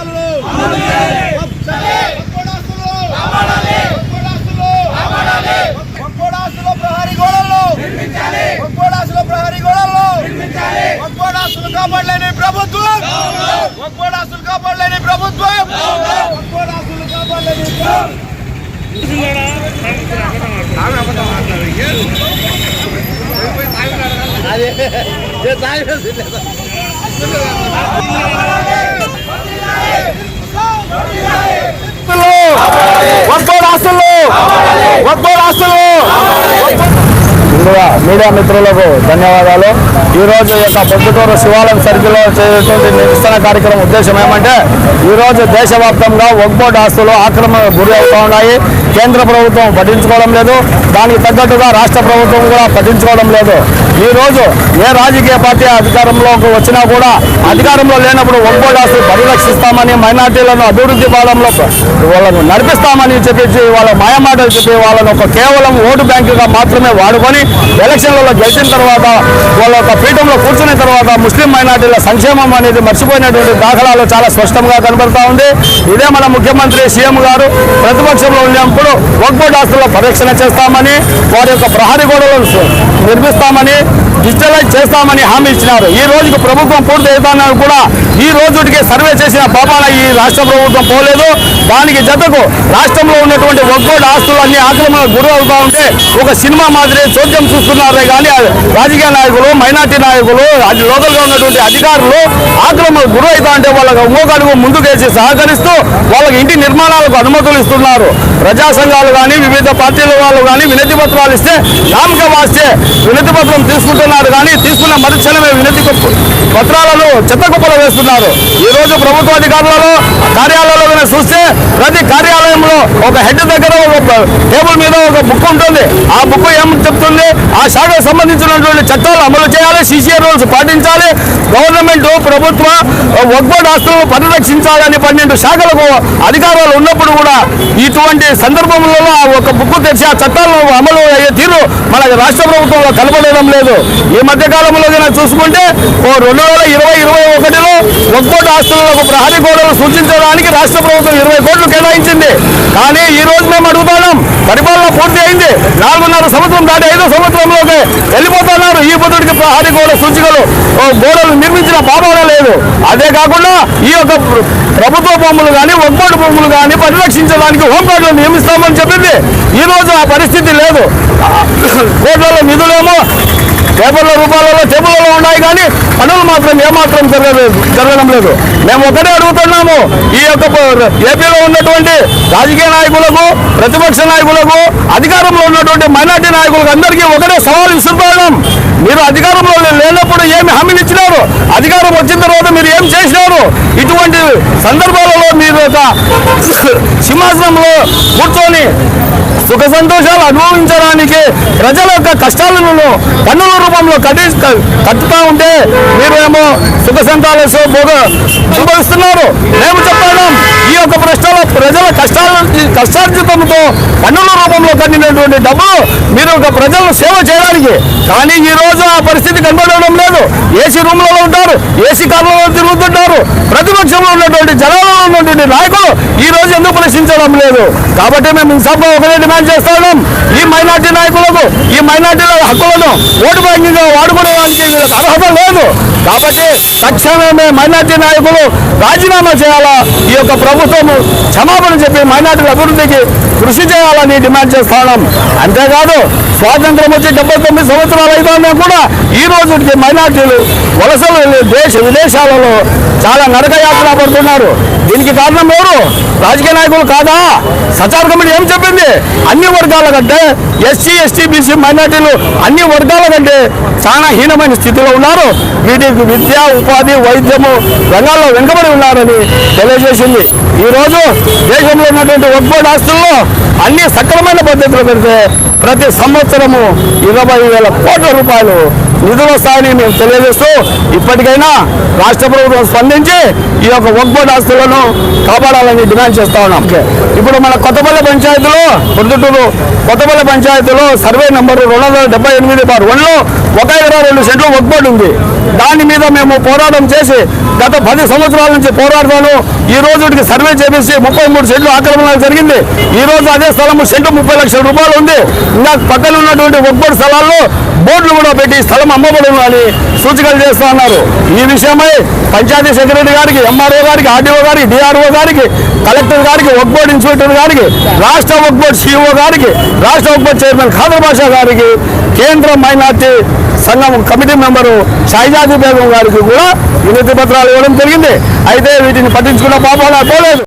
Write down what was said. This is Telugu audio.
ఒక్కోడాస్తులు! ఒక్కోడాస్తుల ప్రహరీ గోడలు ఒక్కోడాస్తుల ప్రహరీ గోడలు ఒక్కోడాస్తులు కాపాడలేని ప్రభుత్వం. ఒక్కోడాస్తులు కాపాడలేని ప్రభుత్వం. ఒక్కోడాస్తులు కాపాడలేని ప్రభుత్వం ఒక్కోడాస్తులు ఒక్కోడాస్తులు మీడియా మిత్రులకు ధన్యవాదాలు. ఈరోజు యొక్క పొద్దుటూరు శివాలయం సర్కిల్లో చేసేటువంటి నిరసన కార్యక్రమం ఉద్దేశం ఏమంటే ఈ రోజు దేశవ్యాప్తంగా ఒగ్బోర్డ్ ఆస్తులు ఆక్రమణకు గురి అవుతూ ఉన్నాయి. కేంద్ర ప్రభుత్వం పట్టించుకోవడం లేదు. దానికి తగ్గట్టుగా రాష్ట్ర ప్రభుత్వం కూడా పట్టించుకోవడం లేదు. ఈ రోజు ఏ రాజకీయ పార్టీ అధికారంలోకి వచ్చినా కూడా అధికారంలో లేనప్పుడు ఒగ్బోర్డ్ ఆస్తులు పరిరక్షిస్తామని మైనార్టీలను అభివృద్ధి పాలనలో వాళ్ళను నడిపిస్తామని చెప్పేసి వాళ్ళ మాయమాటలు చెప్పి వాళ్ళను ఒక కేవలం ఓటు బ్యాంకుగా మాత్రమే వాడుకొని ఎలక్షన్లలో గెలిచిన తర్వాత వాళ్ళ యొక్క పీఠంలో కూర్చున్న తర్వాత ముస్లిం మైనార్టీల సంక్షేమం అనేది మర్చిపోయినటువంటి దాఖలాలు చాలా స్పష్టంగా కనబడతా ఉంది. ఇదే మన ముఖ్యమంత్రి సీఎం గారు ప్రతిపక్షంలో ఉన్నప్పుడు ఒక్కోటి ఆస్తుల పరిరక్షణ చేస్తామని వారి యొక్క ప్రహరీ గోడలను నిర్మిస్తామని డిజిటలైజ్ చేస్తామని హామీ ఇచ్చినారు. ఈ రోజుకి ప్రభుత్వం పూర్తి అవుతానని కూడా ఈ రోజుకి సర్వే చేసిన పాపాన ఈ రాష్ట్ర ప్రభుత్వం పోలేదు. దానికి జతకు రాష్ట్రంలో ఉన్నటువంటి వగ్గోడ్ ఆస్తులు అన్ని ఆక్రమణకు గురవుతా అవుతా ఉంటే ఒక సినిమా మాదిరి చోద్యం ఆలోచిస్తున్నారే కానీ రాజకీయ నాయకులు మైనార్టీ నాయకులు అది లోకల్గా ఉన్నటువంటి అధికారులు ఆక్రమణ గురవుతా అంటే వాళ్ళకి ఇంకొకడుగు ముందుకేసి సహకరిస్తూ వాళ్ళకి ఇంటి నిర్మాణాలకు అనుమతులు ఇస్తున్నారు. ప్రజా సంఘాలు కానీ వివిధ పార్టీల వాళ్ళు కానీ వినతి పత్రాలు ఇస్తే నామక వాస్తే వినతి పత్రం తీసుకుంటున్నారు కానీ తీసుకున్న మరుక్షణమే వినతి పత్ర- పత్రాలను చెత్త కుప్పలు వేస్తున్నారు. ఈ రోజు ప్రభుత్వ అధికారులలో కార్యాలయంలో కనుక చూస్తే ప్రతి కార్యాలయంలో ఒక హెడ్ దగ్గర ఒక టేబుల్ మీద ఒక బుక్ ఉంటుంది. ఆ బుక్ ఏం చెప్తుంది? ఆ శాఖకు సంబంధించినటువంటి చట్టాలు అమలు చేయాలి సీసీ రూల్స్ పాటించాలి గవర్నమెంట్ ప్రభుత్వ ఒక్కోటి ఆస్తులను పరిరక్షించాలని పన్నెండు శాఖలకు అధికారాలు ఉన్నప్పుడు కూడా ఇటువంటి సందర్భంలో ఆ ఒక బుక్ తెరిచి ఆ చట్టాలను అమలు అయ్యే తీరు మన రాష్ట్ర ప్రభుత్వంలో కనబడడం లేదు. ఈ మధ్య కాలంలో కనుక చూసుకుంటే ఓ రెండు వేల ఇరవై ఇరవై ఒకటిలో ఒక్కోటి ఆస్తులకు ప్రహరీ గోడలు సూచించడానికి రాష్ట్ర ప్రభుత్వం ఇరవై కోట్లు కేటాయించింది. కానీ ఈ రోజు మేము అడుగుతున్నాం పరిపాలన పూర్తి అయింది. నాలుగున్నర సంవత్సరం దాటి ఐదో సంవత్సరంలోకి వెళ్ళిపోతున్నారు ఈ బుద్ధుడికి ప్రహరీ గోడ సూచికలు. ఓ గోడలు నిర్మించిన పాపాల లేదు. అదే కాకుండా ఈ యొక్క ప్రభుత్వ భూములు కానీ ఒక్కోటి భూములు కానీ పరిరక్షించడానికి హోంగార్డులు నియమిస్తామని చెప్పింది. ఈ రోజు ఆ పరిస్థితి లేదు. కోట్లలో నిధులేమో పేపర్ల రూపాలలో టేబుల్లో ఉన్నాయి కానీ పనులు మాత్రం ఏమాత్రం జరగలేదు జరగడం లేదు. మేము ఒకటే అడుగుతున్నాము ఈ యొక్క ఏపీలో ఉన్నటువంటి రాజకీయ నాయకులకు ప్రతిపక్ష నాయకులకు అధికారంలో ఉన్నటువంటి మైనార్టీ నాయకులకు అందరికీ ఒకటే సవాల్ విసురుతున్నాం మీరు అధికారంలో లేనప్పుడు ఏమి హామీలు ఇచ్చినారు? అధికారం వచ్చిన తర్వాత మీరు ఏం చేసినారు? ఇటువంటి సందర్భాలలో మీరు ఒక సింహాసనంలో కూర్చొని సుఖ సంతోషాలు అనుభవించడానికి ప్రజల యొక్క కష్టాలను పన్నుల రూపంలో కట్టి కట్టుతా ఉంటే మీరేమో సుఖ సంతాలు భోగ అనుభవిస్తున్నారు మేము చెప్పడం యొక్క ప్రశ్నల ప్రజల కష్టాల కష్టార్జితంతో పన్నుల రూపంలో కట్టినటువంటి డబ్బులు మీరు ఒక ప్రజలను సేవ చేయడానికి. కానీ ఈ రోజు ఆ పరిస్థితి కనబడడం లేదు. ఏసీ రూమ్లలో ఉంటారు ఏసీ కార్లలో తిరుగుతుంటారు. ప్రతిపక్షంలో ఉన్నటువంటి జనాలలో ఉన్నటువంటి నాయకులు ఈ రోజు ఎందుకు ప్రశ్నించడం లేదు? కాబట్టి మేము సభ ఒకటే డిమాండ్ చేస్తున్నాం ఈ మైనార్టీ నాయకులకు ఈ మైనార్టీల హక్కులను ఓటు బ్యాంకింగ్ వాడుకోవడానికి వీళ్ళకి అర్హత లేదు. కాబట్టి తక్షణమే మైనార్టీ నాయకులు రాజీనామా చేయాలా? ఈ యొక్క ప్రభుత్వం క్షమాపణ చెప్పి మైనార్టీల అభివృద్ధికి కృషి చేయాలని డిమాండ్ చేస్తున్నాం అంతేకాదు స్వాతంత్రం వచ్చి డెబ్బై తొమ్మిది సంవత్సరాలు అయిపోయినా కూడా ఈ రోజుకి మైనార్టీలు వలసలు వెళ్ళి దేశ విదేశాలలో చాలా నరకయాత్ర పడుతున్నారు. దీనికి కారణం ఎవరు? రాజకీయ నాయకులు కాదా? సచార కమిటీ ఏం చెప్పింది? అన్ని వర్గాల కంటే ఎస్సీ ఎస్టీ బీసీ మైనార్టీలు అన్ని వర్గాల కంటే చాలా హీనమైన స్థితిలో ఉన్నారు. వీటికి విద్య ఉపాధి వైద్యము రంగాల్లో వెనుకబడి ఉన్నారని తెలియజేసింది. ఈరోజు దేశంలో ఉన్నటువంటి ఒక్కోటి ఆస్తుల్లో అన్ని సక్రమైన పద్ధతిలో పెడితే ప్రతి సంవత్సరము ఇరవై వేల కోట్ల రూపాయలు నిధులు వస్తాయని మేము తెలియజేస్తూ ఇప్పటికైనా రాష్ట్ర ప్రభుత్వం స్పందించి ఈ యొక్క ఒక్కోటి ఆస్తులను కాపాడాలని డిమాండ్ చేస్తా ఉన్నాం. ఇప్పుడు మన కొత్తపల్లి పంచాయతీలో పొద్దుటూరు కొత్తపల్లి పంచాయతీలో సర్వే నెంబరు రెండు వందల డెబ్బై ఎనిమిది బార్ వన్లో ఒక ఇరవై రెండు సెంట్లు ఒక్బోర్డు ఉంది. దాని మీద మేము పోరాటం చేసి గత పది సంవత్సరాల నుంచి పోరాడతాను. ఈ రోజుకి సర్వే చేపించి ముప్పై మూడు సెంట్లు ఆక్రమణ జరిగింది. ఈ రోజు అదే స్థలం సెంటు ముప్పై లక్షల రూపాయలు ఉంది. ఇంకా పక్కన ఉన్నటువంటి ఒక్బోర్డు స్థలాల్లో బోర్డులు కూడా పెట్టి స్థలం అమ్మబడును అని సూచికలు చేస్తా ఉన్నారు. ఈ విషయమై పంచాయతీ సెక్రటరీ గారికి ఎంఆర్ఓ గారికి ఆర్డీఓ గారికి డిఆర్ఓ గారికి కలెక్టర్ గారికి ఒక్బోర్డ్ ఇన్స్పెక్టర్ గారికి రాష్ట్ర ఒక్బోర్డ్ సిఇఓ గారికి రాష్ట్ర ఒక్బోర్డ్ చైర్మన్ ఖాదర్ బాషా గారికి కేంద్ర మైనార్టీ సంఘం కమిటీ మెంబరు షైజాది బేగం గారికి కూడా వినతి పత్రాలు ఇవ్వడం జరిగింది. అయితే వీటిని పట్టించుకున్న పాపాలు పోలేదు.